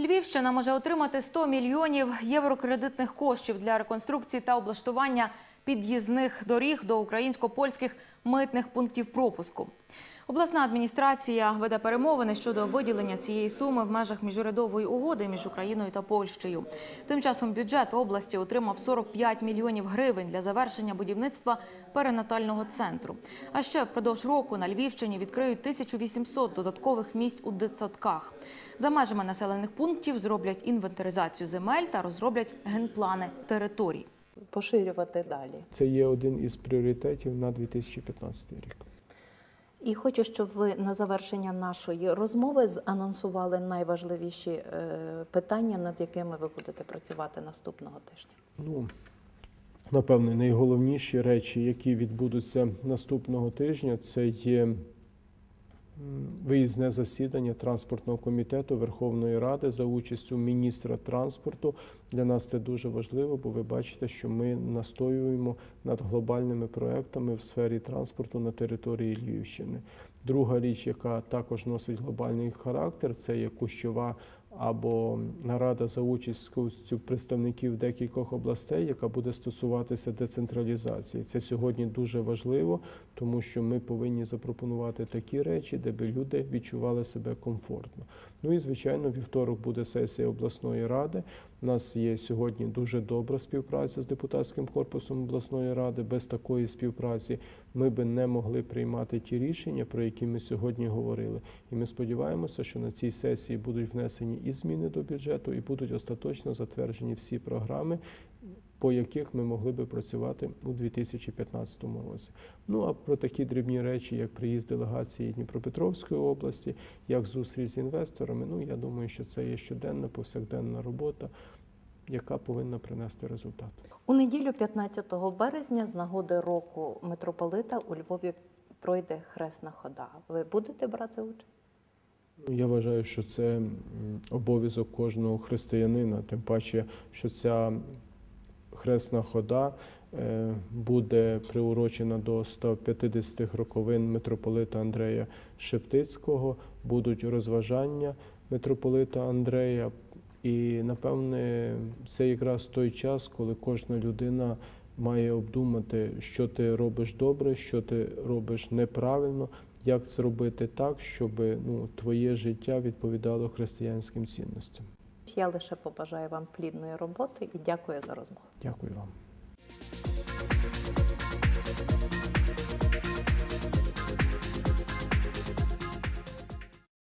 Львівщина може отримати 100 мільйонів євро кредитних коштів для реконструкції та облаштування під'їзних доріг до українсько-польських митних пунктів пропуску. Обласна адміністрація веде перемовини щодо виділення цієї суми в межах міжурядової угоди між Україною та Польщею. Тим часом бюджет області отримав 45 мільйонів гривень для завершення будівництва перинатального центру. А ще впродовж року на Львівщині відкриють 1800 додаткових місць у дитсадках. За межами населених пунктів зроблять інвентаризацію земель та розроблять генплани територій. Поширювати далі. Це є один із пріоритетів на 2015 рік. І хочу, щоб ви на завершення нашої розмови занонсували найважливіші е, питання, над якими ви будете працювати наступного тижня. Ну, напевне, найголовніші речі, які відбудуться наступного тижня, це є виїзне засідання транспортного комітету Верховної Ради за участю міністра транспорту. Для нас це дуже важливо, бо ви бачите, що ми настоюємо над глобальними проектами в сфері транспорту на території Львівщини. Друга річ, яка також носить глобальний характер, це є кущова або нарада за участю представників декількох областей, яка буде стосуватися децентралізації. Це сьогодні дуже важливо, тому що ми повинні запропонувати такі речі, де би люди відчували себе комфортно. Ну і звичайно, вівторок буде сесія обласної ради. У нас є сьогодні дуже добра співпраця з депутатським корпусом обласної ради. Без такої співпраці ми би не могли приймати ті рішення, про які ми сьогодні говорили. І ми сподіваємося, що на цій сесії будуть внесені і зміни до бюджету, і будуть остаточно затверджені всі програми. По яких ми могли би працювати у 2015 році. Ну а про такі дрібні речі, як приїзд делегації Дніпропетровської області, як зустріч з інвесторами. Ну я думаю, що це є щоденна повсякденна робота, яка повинна принести результат. У неділю, 15 березня, з нагоди року митрополита у Львові пройде хресна хода. Ви будете брати участь? Ну, Я вважаю, що це обов'язок кожного християнина, тим паче, що ця хресна хода е, буде приурочена до 150-х роковин митрополита Андрея Шептицького, будуть розважання митрополита Андрея. І напевне це якраз той час, коли кожна людина має обдумати, що ти робиш добре, що ти робиш неправильно, як зробити так, щоб ну, твоє життя відповідало християнським цінностям. Я лише побажаю вам плідної роботи і дякую за розмову. Дякую вам.